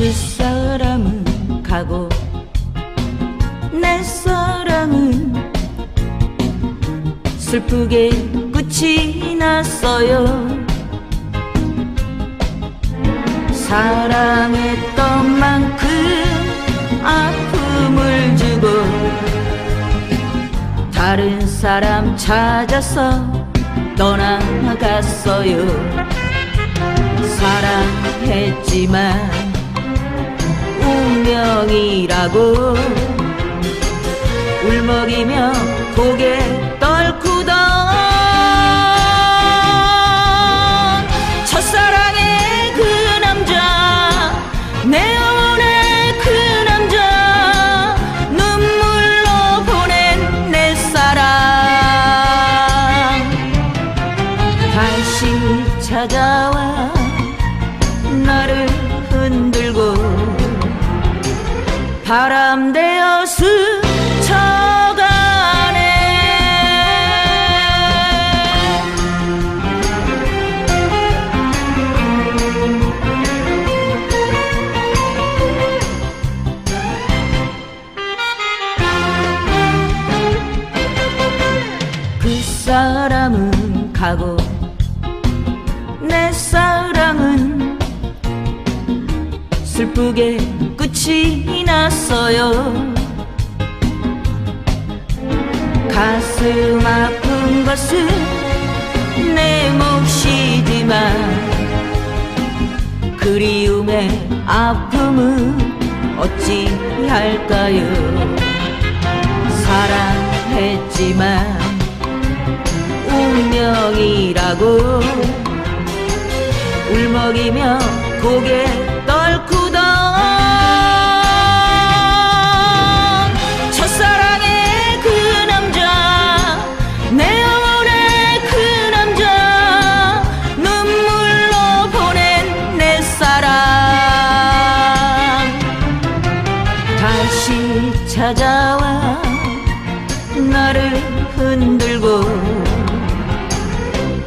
그 사람은 가고 내 사랑은 슬프게 끝이 났어요. 사랑했던 만큼 아픔을 주고 다른 사람 찾아서 떠나갔어요. 사랑했지만 운명이라고. 울먹이며 고개 떨구던 첫사랑의 그 남자 내 영혼의 그 남자 눈물로 보낸 내 사랑. 다시 찾아와 나를 바람 되어 스쳐가네 그 사람은 가고 내 사랑은 슬프게 끝이 났어요. 가슴 아픈 것은 내 몫이지만 그리움의 아픔은 어찌 할까요? 사랑했지만 운명이라고 울먹이며 고개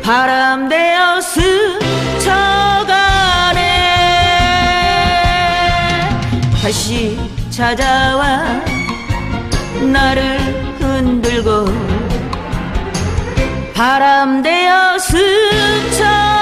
바람 되어 스쳐가네 다시 찾아와 나를 흔들고 바람 되어 스쳐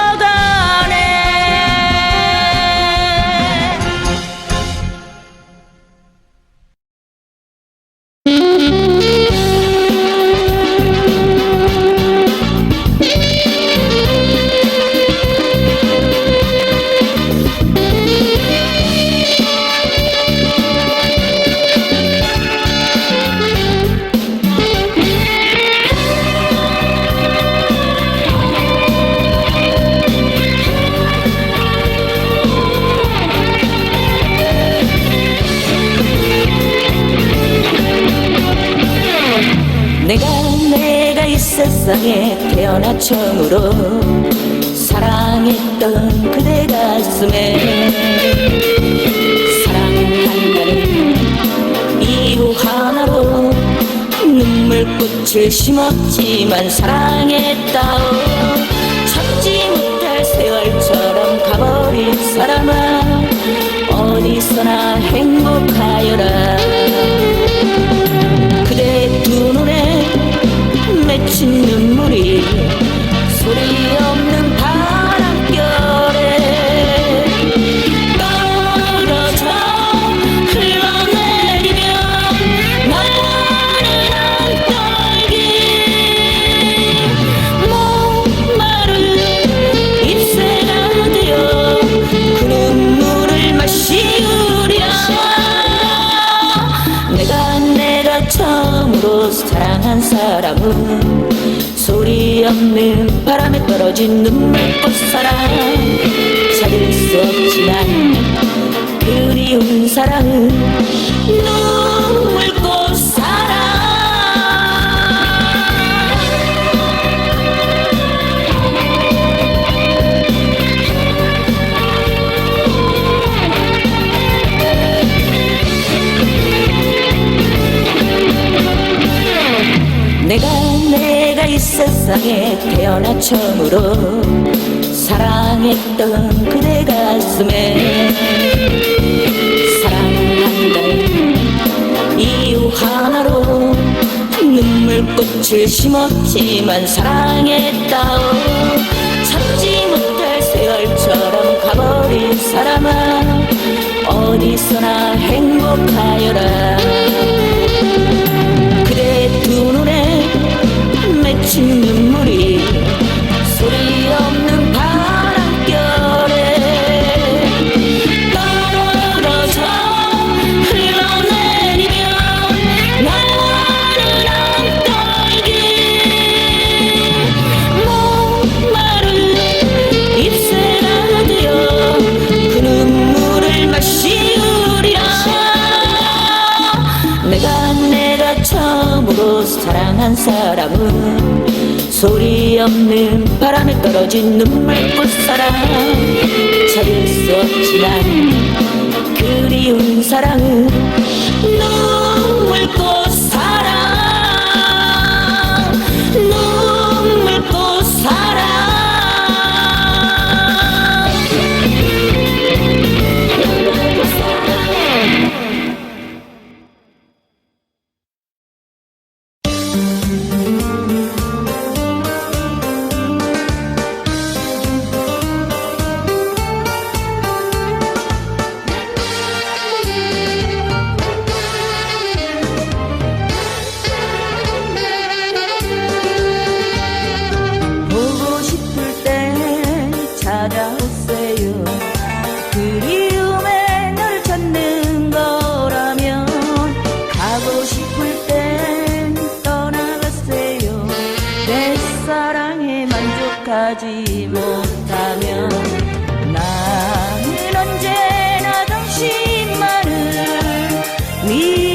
세상에 태어나 처음으로 사랑했던 그대 가슴에 사랑한다는 이유 하나로 눈물꽃을 심었지만 사랑했다오 사람은 소리 없는 바람에 떨어진 눈물꽃 사랑. 찾을 수 없지만 그리운 사랑은 이 세상에 태어나 처음으로 사랑했던 그대 가슴에 사랑한다는 이유 하나로 눈물꽃을 심었지만 사랑했다오. 참지 못할 세월처럼 가버린 사람아 어디서나 행복하여라. 그대 두 눈에 in the morning. 한 사람은 소리 없는 바람에 떨어진 눈물꽃 사랑 찾을 수 없지만 그리운 사랑은 그리움에 널 찾는 거라면 가고 싶을 땐 떠나가세요. 내 사랑에 만족하지 못하면 나는 언제나 당신만을 위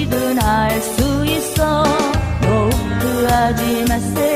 나는 무엇이든 할수 있어. 노크하지 마세요